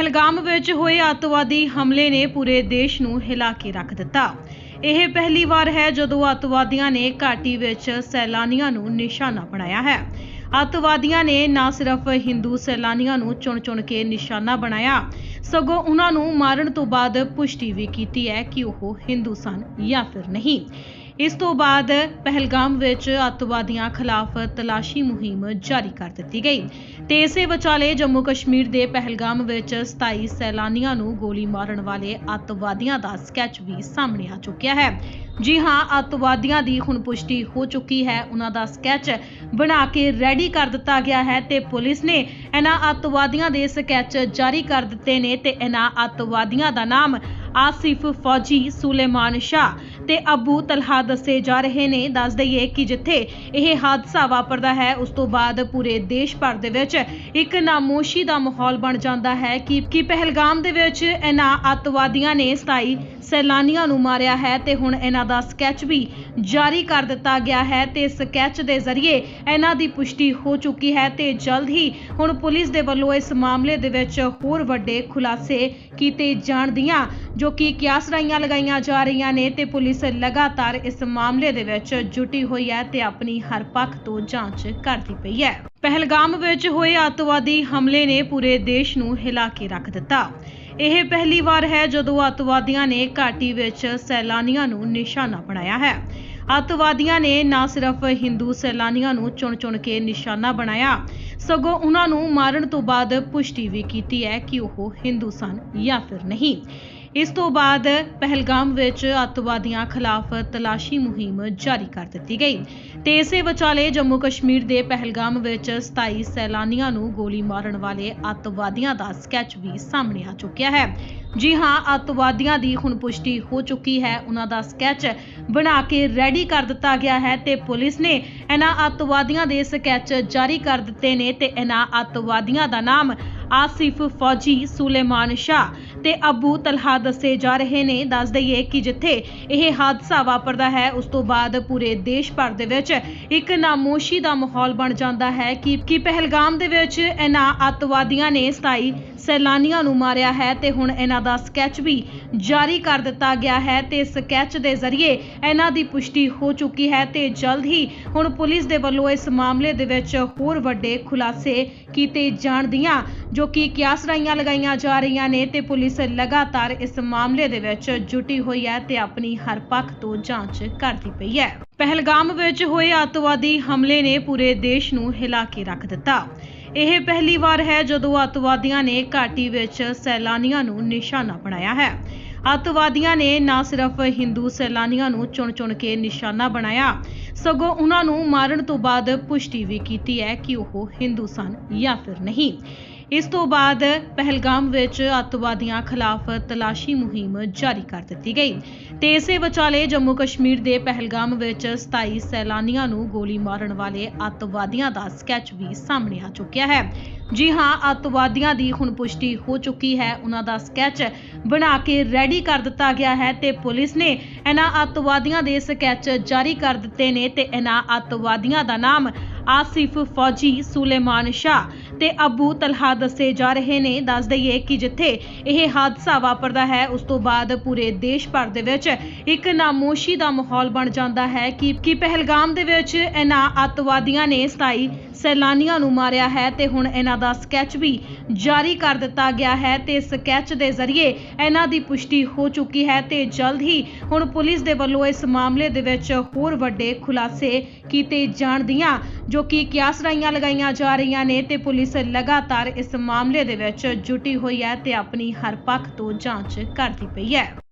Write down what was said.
ਪਹਿਲਗਾਮ ਵਿੱਚ ਹੋਏ ਅੱਤਵਾਦੀ ਹਮਲੇ ਨੇ ਪੂਰੇ ਦੇਸ਼ ਨੂੰ ਹਿਲਾ ਕੇ ਰੱਖ ਦਿੱਤਾ। ਇਹ ਪਹਿਲੀ ਵਾਰ ਹੈ ਜਦੋਂ ਅੱਤਵਾਦੀਆਂ ਨੇ ਘਾਟੀ ਵਿੱਚ ਸੈਲਾਨੀਆਂ ਨੂੰ ਨਿਸ਼ਾਨਾ ਬਣਾਇਆ ਹੈ। ਅੱਤਵਾਦੀਆਂ ਨੇ ਨਾ ਸਿਰਫ ਹਿੰਦੂ ਸੈਲਾਨੀਆਂ ਨੂੰ ਚੁਣ-ਚੁਣ ਕੇ ਨਿਸ਼ਾਨਾ ਬਣਾਇਆ, ਸਗੋਂ ਉਹਨਾਂ ਨੂੰ ਮਾਰਨ ਤੋਂ ਬਾਅਦ ਪੁਸ਼ਟੀ ਵੀ ਕੀਤੀ ਹੈ ਕਿ ਉਹ ਹਿੰਦੂ ਸਨ ਜਾਂ ਫਿਰ ਨਹੀਂ। ਇਸ ਤੋਂ ਬਾਅਦ ਪਹਿਲਗਾਮ ਵਿੱਚ ਅੱਤਵਾਦੀਆਂ ਖਿਲਾਫ ਤਲਾਸ਼ੀ ਮੁਹਿੰਮ ਜਾਰੀ ਕਰ ਦਿੱਤੀ ਗਈ। ਤੇ ਇਸੇ ਵਿਚਾਲੇ ਜੰਮੂ ਕਸ਼ਮੀਰ ਦੇ ਪਹਿਲਗਾਮ ਵਿੱਚ 27 ਸੈਲਾਨੀਆਂ ਨੂੰ ਗੋਲੀ ਮਾਰਨ ਵਾਲੇ ਅੱਤਵਾਦੀਆਂ ਦਾ ਸਕੈਚ ਵੀ ਸਾਹਮਣੇ ਆ ਚੁੱਕਿਆ ਹੈ। ਜੀ ਹਾਂ, ਅੱਤਵਾਦੀਆਂ ਦੀ ਹੁਣ ਪੁਸ਼ਟੀ ਹੋ ਚੁੱਕੀ ਹੈ। ਉਹਨਾਂ ਦਾ ਸਕੈਚ ਬਣਾ ਕੇ ਰੈਡੀ ਕਰ ਦਿੱਤਾ ਗਿਆ ਹੈ ਤੇ ਪੁਲਿਸ ਨੇ ਇਹਨਾਂ ਅੱਤਵਾਦੀਆਂ ਦੇ ਸਕੈਚ ਜਾਰੀ ਕਰ ਦਿੱਤੇ ਨੇ ਤੇ ਇਹਨਾਂ ਅੱਤਵਾਦੀਆਂ ਦਾ ਨਾਮ ਆਸਿਫ, ਫੌਜੀ ਸੁਲੇਮਾਨ ਸ਼ਾਹ ਤੇ ਅਬੂ ਤਲਹਾ ਦੱਸੇ ਜਾ ਰਹੇ ਨੇ। ਦੱਸ ਦਈਏ ਕਿ ਜਿੱਥੇ ਇਹ ਹਾਦਸਾ ਵਾਪਰਦਾ ਹੈ, ਉਸ ਤੋਂ ਬਾਅਦ ਪੂਰੇ ਦੇਸ਼ ਭਰ ਦੇ ਵਿੱਚ ਇੱਕ ਨਾਮੋਸ਼ੀ ਦਾ ਮਾਹੌਲ ਬਣ ਜਾਂਦਾ ਹੈ ਕਿ ਕਿ ਪਹਿਲਗਾਮ ਦੇ ਵਿੱਚ ਇਹਨਾਂ ਅੱਤਵਾਦੀਆਂ ਨੇ 27 ਸੈਲਾਨੀਆਂ ਨੂੰ ਮਾਰਿਆ ਹੈ ਤੇ ਹੁਣ ਇਹਨਾਂ ਦਾ ਸਕੈਚ ਵੀ ਜਾਰੀ ਕਰ ਦਿੱਤਾ ਗਿਆ ਹੈ ਤੇ ਸਕੈਚ ਦੇ ਜ਼ਰੀਏ ਇਹਨਾਂ ਦੀ ਪੁਸ਼ਟੀ ਹੋ ਚੁੱਕੀ ਹੈ ਤੇ ਜਲਦ ਹੀ ਹੁਣ ਪੁਲਿਸ ਦੇ ਵੱਲੋਂ ਇਸ ਮਾਮਲੇ ਦੇ ਵਿੱਚ ਹੋਰ ਵੱਡੇ ਖੁਲਾਸੇ ਕੀਤੇ ਜਾਣ ਦੀਆਂ ਜੋ ਕਿ ਕਿਆਸਰਾਈਆਂ ਲਗਾਈਆਂ ਜਾ ਰਹੀਆਂ ਨੇ ਤੇ ਪੁਲਿਸ ਲਗਾਤਾਰ ਇਸ ਮਾਮਲੇ ਦੇ ਵਿੱਚ ਜੁਟੀ ਹੋਈ ਹੈ ਤੇ ਆਪਣੀ ਹਰ ਪੱਖ ਤੋਂ ਜਾਂਚ ਕਰਦੀ ਪਈ ਹੈ। ਪਹਿਲਗਾਮ ਵਿੱਚ ਹੋਏ ਅੱਤਵਾਦੀ ਹਮਲੇ ਨੇ ਪੂਰੇ ਦੇਸ਼ ਨੂੰ ਹਿਲਾ ਕੇ ਰੱਖ ਦਿੱਤਾ। ਇਹ ਪਹਿਲੀ ਵਾਰ ਹੈ ਜਦੋਂ ਅੱਤਵਾਦੀਆਂ ਨੇ ਘਾਟੀ ਵਿੱਚ ਸੈਲਾਨੀਆਂ ਨੂੰ ਨਿਸ਼ਾਨਾ ਬਣਾਇਆ ਹੈ। ਅੱਤਵਾਦੀਆਂ ਨੇ ਨਾ ਸਿਰਫ ਹਿੰਦੂ ਸੈਲਾਨੀਆਂ ਨੂੰ ਚੁਣ-ਚੁਣ ਕੇ ਨਿਸ਼ਾਨਾ ਬਣਾਇਆ, ਸਗੋਂ ਉਹਨਾਂ ਨੂੰ ਮਾਰਨ ਤੋਂ ਬਾਅਦ ਪੁਸ਼ਟੀ ਵੀ ਕੀਤੀ ਹੈ ਕਿ ਉਹ ਹਿੰਦੂ ਸਨ ਜਾਂ ਫਿਰ ਨਹੀਂ। ਇਸ ਤੋਂ ਬਾਅਦ ਪਹਿਲਗਾਮ ਵਿੱਚ ਅੱਤਵਾਦੀਆਂ ਖਿਲਾਫ ਤਲਾਸ਼ੀ ਮੁਹਿੰਮ ਜਾਰੀ ਕਰ ਦਿੱਤੀ ਗਈ। ਤੇ ਇਸੇ ਵਿਚਾਲੇ ਜੰਮੂ ਕਸ਼ਮੀਰ ਦੇ ਪਹਿਲਗਾਮ ਵਿੱਚ 27 ਸੈਲਾਨੀਆਂ ਨੂੰ ਗੋਲੀ ਮਾਰਨ ਵਾਲੇ ਅੱਤਵਾਦੀਆਂ ਦਾ ਸਕੈਚ ਵੀ ਸਾਹਮਣੇ ਆ ਚੁੱਕਿਆ ਹੈ। ਜੀ ਹਾਂ, ਅੱਤਵਾਦੀਆਂ ਦੀ ਹੁਣ ਪੁਸ਼ਟੀ ਹੋ ਚੁੱਕੀ ਹੈ। ਉਹਨਾਂ ਦਾ ਸਕੈਚ ਬਣਾ ਕੇ ਰੈਡੀ ਕਰ ਦਿੱਤਾ ਗਿਆ ਹੈ ਤੇ ਪੁਲਿਸ ਨੇ ਇਹਨਾਂ ਅੱਤਵਾਦੀਆਂ ਦੇ ਸਕੈਚ ਜਾਰੀ ਕਰ ਦਿੱਤੇ ਨੇ ਤੇ ਇਹਨਾਂ ਅੱਤਵਾਦੀਆਂ ਦਾ ਨਾਮ ਆਸਿਫ ਫੌਜੀ ਸੁਲੇਮਾਨ ਸ਼ਾਹ ਤੇ ਅਬੂ ਤਲਹਾ ਦੱਸੇ ਜਾ ਰਹੇ ਨੇ। ਦੱਸ ਦਈਏ ਕਿ ਜਿੱਥੇ ਇਹ ਹਾਦਸਾ ਵਾਪਰਦਾ ਹੈ, ਉਸ ਤੋਂ ਬਾਅਦ ਪੂਰੇ ਦੇਸ਼ ਭਰ ਦੇ ਵਿੱਚ ਇੱਕ ਨਾਮੋਸ਼ੀ ਦਾ ਮਾਹੌਲ ਬਣ ਜਾਂਦਾ ਹੈ ਕਿ ਕਿ ਪਹਿਲਗਾਮ ਦੇ ਵਿੱਚ ਇਹਨਾਂ ਅੱਤਵਾਦੀਆਂ ਨੇ 27 ਸੈਲਾਨੀਆਂ ਨੂੰ ਮਾਰਿਆ ਹੈ ਤੇ ਹੁਣ ਇਹਨਾਂ ਦਾ ਸਕੈਚ ਵੀ ਜਾਰੀ ਕਰ ਦਿੱਤਾ ਗਿਆ ਹੈ ਤੇ ਸਕੈਚ ਦੇ ਜ਼ਰੀਏ ਇਹਨਾਂ ਦੀ ਪੁਸ਼ਟੀ ਹੋ ਚੁੱਕੀ ਹੈ ਤੇ ਜਲਦ ਹੀ ਹੁਣ ਪੁਲਿਸ ਦੇ ਵੱਲੋਂ ਇਸ ਮਾਮਲੇ ਦੇ ਵਿੱਚ ਹੋਰ ਵੱਡੇ ਖੁਲਾਸੇ ਕੀਤੇ ਜਾਣ ਦੀਆਂ ਜੋ ਕਿ ਕਿਆਸਰਾਈਆਂ ਲਗਾਈਆਂ ਜਾ ਰਹੀਆਂ ਨੇ ਤੇ ਪੁਲਿਸ ਲਗਾਤਾਰ ਇਸ ਮਾਮਲੇ ਦੇ ਵਿੱਚ ਜੁਟੀ ਹੋਈ ਹੈ ਤੇ ਆਪਣੀ ਹਰ ਪੱਖ ਤੋਂ ਜਾਂਚ ਕਰਦੀ ਪਈ ਹੈ। ਪਹਿਲਗਾਮ ਵਿੱਚ ਹੋਏ ਅੱਤਵਾਦੀ ਹਮਲੇ ਨੇ ਪੂਰੇ ਦੇਸ਼ ਨੂੰ ਹਿਲਾ ਕੇ ਰੱਖ ਦਿੱਤਾ। ਇਹ ਪਹਿਲੀ ਵਾਰ ਹੈ ਜਦੋਂ ਅੱਤਵਾਦੀਆਂ ਨੇ ਘਾਟੀ ਵਿੱਚ ਸੈਲਾਨੀਆਂ ਨੂੰ ਨਿਸ਼ਾਨਾ ਬਣਾਇਆ ਹੈ। ਅੱਤਵਾਦੀਆਂ ਨੇ ਨਾ ਸਿਰਫ ਹਿੰਦੂ ਸੈਲਾਨੀਆਂ ਨੂੰ ਚੁਣ-ਚੁਣ ਕੇ ਨਿਸ਼ਾਨਾ ਬਣਾਇਆ, ਸਗੋਂ ਉਹਨਾਂ ਨੂੰ ਮਾਰਨ ਤੋਂ ਬਾਅਦ ਪੁਸ਼ਟੀ ਵੀ ਕੀਤੀ ਹੈ ਕਿ ਉਹ ਹਿੰਦੂ ਸਨ ਜਾਂ ਫਿਰ ਨਹੀਂ। ਇਸ ਤੋਂ ਬਾਅਦ ਪਹਿਲਗਾਮ ਵਿੱਚ ਅੱਤਵਾਦੀਆਂ ਖਿਲਾਫ ਤਲਾਸ਼ੀ ਮੁਹਿੰਮ ਜਾਰੀ ਕਰ ਦਿੱਤੀ ਗਈ। ਤੇ ਇਸੇ ਵਿਚਾਲੇ ਜੰਮੂ ਕਸ਼ਮੀਰ ਦੇ ਪਹਿਲਗਾਮ ਵਿੱਚ 27 ਸੈਲਾਨੀਆਂ ਨੂੰ ਗੋਲੀ ਮਾਰਨ ਵਾਲੇ ਅੱਤਵਾਦੀਆਂ ਦਾ ਸਕੈਚ ਵੀ ਸਾਹਮਣੇ ਆ ਚੁੱਕਿਆ ਹੈ। ਜੀ ਹਾਂ, ਅੱਤਵਾਦੀਆਂ ਦੀ ਹੁਣ ਪੁਸ਼ਟੀ ਹੋ ਚੁੱਕੀ ਹੈ। ਉਹਨਾਂ ਦਾ ਸਕੈਚ ਬਣਾ ਕੇ ਰੈਡੀ ਕਰ ਦਿੱਤਾ ਗਿਆ ਹੈ ਤੇ ਪੁਲਿਸ ਨੇ ਇਹਨਾਂ ਅੱਤਵਾਦੀਆਂ ਦੇ ਸਕੈਚ ਜਾਰੀ ਕਰ ਦਿੱਤੇ ਨੇ ਤੇ ਇਹਨਾਂ ਅੱਤਵਾਦੀਆਂ ਦਾ ਨਾਮ ਆਸਿਫ ਫੌਜੀ ਸੁਲੇਮਾਨ ਸ਼ਾਹ ਤੇ ਅਬੂ ਤਲਹਾ ਦੱਸੇ ਜਾ ਰਹੇ ਨੇ। ਦੱਸ ਦਈਏ ਕਿ ਜਿੱਥੇ ਇਹ ਹਾਦਸਾ ਵਾਪਰਦਾ ਹੈ, ਉਸ ਤੋਂ ਬਾਅਦ ਪੂਰੇ ਦੇਸ਼ ਭਰ ਦੇ ਵਿੱਚ ਇੱਕ ਨਾਮੋਸ਼ੀ ਦਾ ਮਾਹੌਲ ਬਣ ਜਾਂਦਾ ਹੈ ਕਿ ਕਿ ਪਹਿਲਗਾਮ ਦੇ ਵਿੱਚ ਇਹਨਾਂ ਅੱਤਵਾਦੀਆਂ ਨੇ 27 ਸੈਲਾਨੀਆਂ ਨੂੰ ਮਾਰਿਆ ਹੈ ਤੇ ਹੁਣ ਇਹਨਾਂ ਦਾ ਸਕੈਚ ਵੀ ਜਾਰੀ ਕਰ ਦਿੱਤਾ ਗਿਆ ਹੈ ਤੇ ਸਕੈਚ ਦੇ ਜ਼ਰੀਏ ਇਹਨਾਂ ਦੀ ਪੁਸ਼ਟੀ ਹੋ ਚੁੱਕੀ ਹੈ ਤੇ ਜਲਦ ਹੀ ਹੁਣ ਪੁਲਿਸ ਦੇ ਵੱਲੋਂ ਇਸ ਮਾਮਲੇ ਦੇ ਵਿੱਚ ਹੋਰ ਵੱਡੇ ਖੁਲਾਸੇ ਕੀਤੇ ਜਾਣ ਦੀਆਂ ਜੋ ਕਿ ਕਿਆਸ ਰਾਈਆਂ ਲਗਾਈਆਂ ਜਾ ਰਹੀਆਂ ਨੇ ਤੇ ਪੁਲਿਸ ਪੁਲਿਸ ਲਗਾਤਾਰ ਇਸ ਮਾਮਲੇ ਦੇ ਵਿੱਚ ਜੁਟੀ ਹੋਈ ਹੈ ਤੇ ਆਪਣੀ ਹਰ ਪੱਖ ਤੋਂ ਜਾਂਚ ਕਰਦੀ ਪਈ ਹੈ।